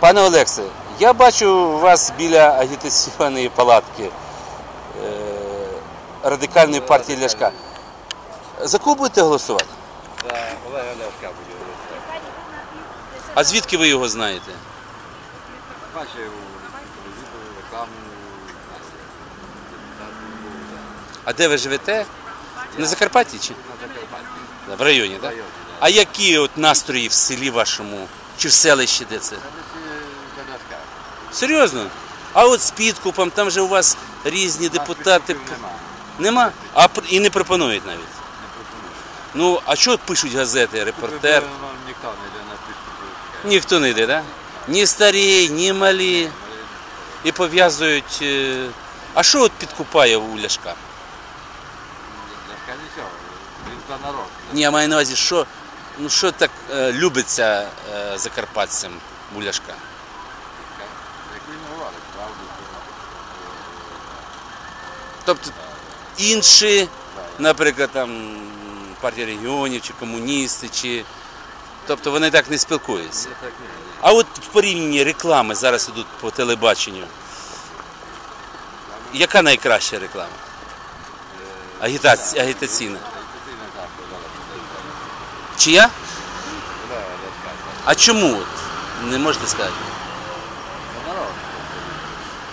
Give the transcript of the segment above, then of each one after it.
Пане Олексе, я бачу у вас біля агітаційної палатки е, радикальної партії Ляшка. За кого будете голосувати? За Олега Ляшка буде голосувати. А звідки ви його знаєте? Бачив у рекламу. А де ви живете? На Закарпатті чи? На Закарпатті. В районі, так? районі, да. А які от настрої в селі вашому чи в селищі, де це? Серйозно? А от з підкупом, там же у вас різні депутати. Нема. А пр- і не пропонують навіть. Не пропонують. Ну, а що пишуть газети, репортер? Ну, Ніхто не йде на підкупи. Ніхто не йде, так? Ні старі, ні малі. І пов'язують. е, А що от підкупає у Ляшка? Ляшка нічого. Він за народ. Ні, я маю на увазі, що, ну, що так е, любиться е, закарпатцям у Ляшка? Як він говорить, правду. Тобто інші, наприклад, там партія регіонів чи комуністи, чи. Тобто вони так не спілкуються. А от в порівнянні реклами зараз ідуть по телебаченню. Яка найкраща реклама? Агітація, агітаційна. Чия? А чому? От? Не можете сказати. За народ.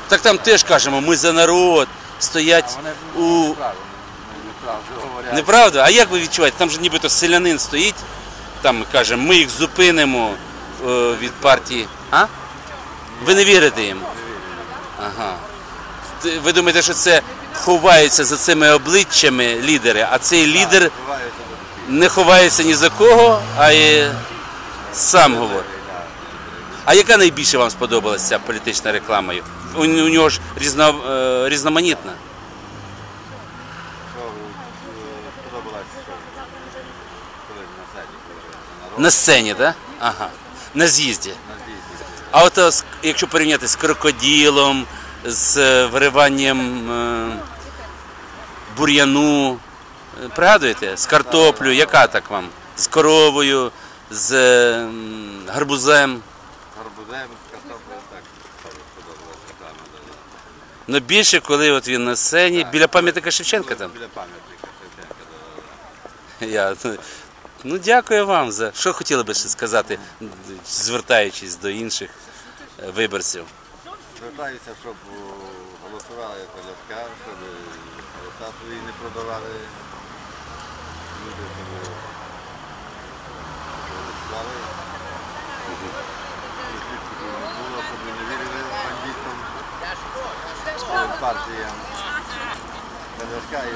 Так там теж кажемо, ми за народ, стоять у. Неправда? А як ви відчуваєте? Там же нібито селянин стоїть, там каже, ми їх зупинимо е, від партії. А? Ви не вірите їм? Ага. Ви думаєте, що це ховаються за цими обличчями лідери, а цей лідер. Не ховається ні за кого, а й сам говорить. А яка найбільше вам сподобалася ця політична реклама? У, у нього ж різно, е, різноманітна. Е, на сцені, так? Ага. На з'їзді. А от е, якщо порівняти з крокоділом, з е, вириванням е, бур'яну, пригадуєте? З картоплю, яка так вам? З коровою, з е, м, гарбузем. Гарбузем, картоплею, так, да, да. Ну більше, коли от він на сцені, біля пам'ятника Шевченка там. Біля пам'ятника Шевченка, да, да, да. Я, ну дякую вам за що хотіли би ще сказати, звертаючись до інших е, виборців. Звертаюся, щоб о, голосували за Ляшка, щоб голоса свої не продавали. Люди, щоб голосували. І підкупів не було, щоб не вірили бандитам, партіям. За і